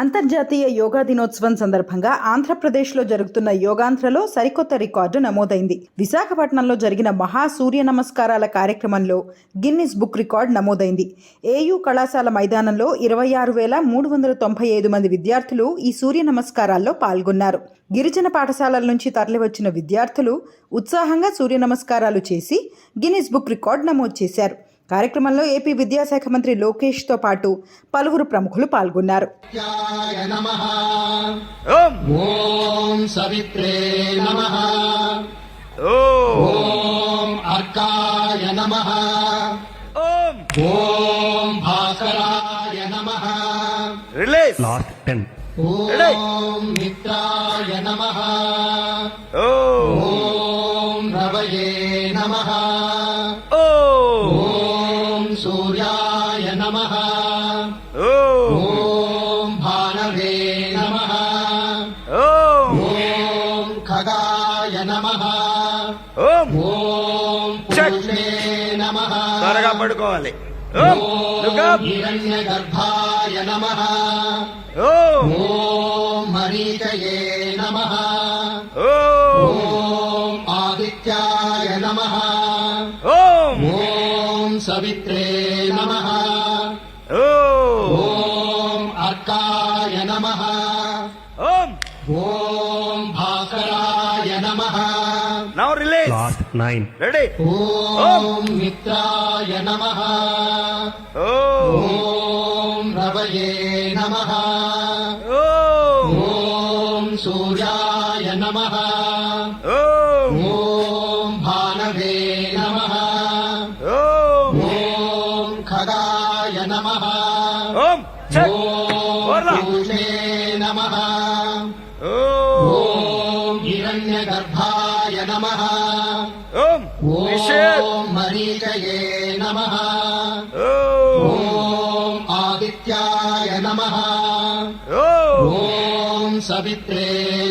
అంతర్జాతీయ యోగా దినోత్సవం సందర్భంగా ఆంధ్రప్రదేశ్లో జరుగుతున్న యోగాంధ్రలో సరికొత్త రికార్డు నమోదైంది. విశాఖపట్నంలో జరిగిన మహా సూర్య నమస్కారాల కార్యక్రమంలో గిన్నిస్ బుక్ రికార్డు నమోదైంది. ఏయూ కళాశాల మైదానంలో ఇరవై ఆరు వేల మూడు వందల తొంభై ఐదు మంది విద్యార్థులు ఈ సూర్య నమస్కారాల్లో పాల్గొన్నారు. గిరిజన పాఠశాలల నుంచి తరలివచ్చిన విద్యార్థులు ఉత్సాహంగా సూర్య నమస్కారాలు చేసి గిన్నిస్ బుక్ రికార్డు నమోదు చేశారు. కార్యక్రమంలో ఏపీ విద్యాశాఖ మంత్రి లోకేష్తో పాటు పలువురు ప్రముఖులు పాల్గొన్నారు. ఓం. సవిత్రే ఓం. అర్కాయ ఓం. ఓం లాస్ట్ 10 ఓం మిత్రాయ నమః. ఓం. नमः ఓం ॐ भानवे नमः ఓం ॐ खगाय नमः ఓం ॐ Check. पूषे नमः త్వరగా పడుకోవాలి ఓం లుక్ ॐ అప్ हिरण्यगर्भाय नमः ఓం ॐ मरीचये नमः ఓం ॐ आदित्याय नमः ఓం ॐ सवित्रे भास्काय नमः। ఓం భాస్కరాయ నమ నౌ రిలీజ్ లాస్ట్ 9 రెడీ ఓం మిత్రాయ నమ ఓం రవయే నమ ఓం సూర్యాయ నమ ఓం భానవే నమ ఓం ఖగాయ నమ ఓం नमः ఓం ॐ हिरण्यगर्भाय नमः ఓం నిషేధ్ ॐ मरीचये नमः ఓం ॐ आदित्याय नमः ఓం ॐ सवित्रे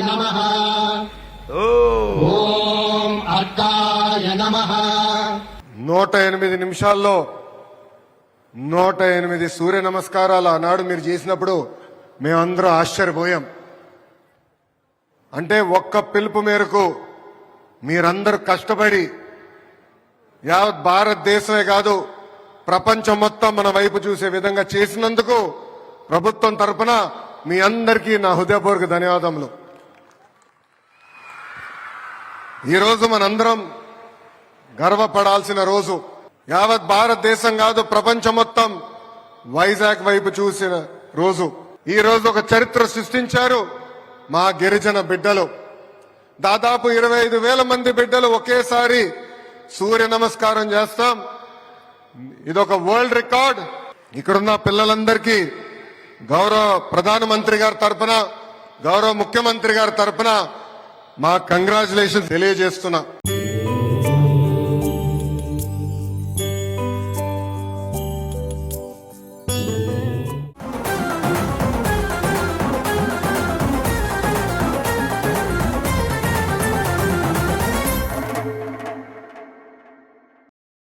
नमः ఓం ॐ अर्काय नमः నూట ఎనిమిది నిమిషాల్లో నూట ఎనిమిది సూర్య నమస్కారాలు ఆనాడు మీరు చేసినప్పుడు మేమందరం ఆశ్చర్యపోయాం. అంటే ఒక్క పిలుపు మేరకు మీరందరూ కష్టపడి యావత్ భారతదేశమే కాదు ప్రపంచం మొత్తం మన వైపు చూసే విధంగా చేసినందుకు ప్రభుత్వం తరపున మీ అందరికీ నా హృదయపూర్వక ధన్యవాదములు. ఈరోజు మనందరం గర్వపడాల్సిన రోజు. యావత్ భారతదేశం కాదు ప్రపంచం మొత్తం వైజాగ్ వైపు చూసిన రోజు. ఈ రోజు ఒక చరిత్ర సృష్టించారు మా గిరిజన బిడ్డలు. దాదాపు ఇరవై ఐదు వేల మంది బిడ్డలు ఒకేసారి సూర్య నమస్కారం చేస్తాం. ఇదొక వరల్డ్ రికార్డ్. ఇక్కడున్న పిల్లలందరికీ గౌరవ ప్రధానమంత్రి గారి తరఫున గౌరవ ముఖ్యమంత్రి గారి తరఫున మా కంగ్రాచులేషన్ తెలియజేస్తున్నా.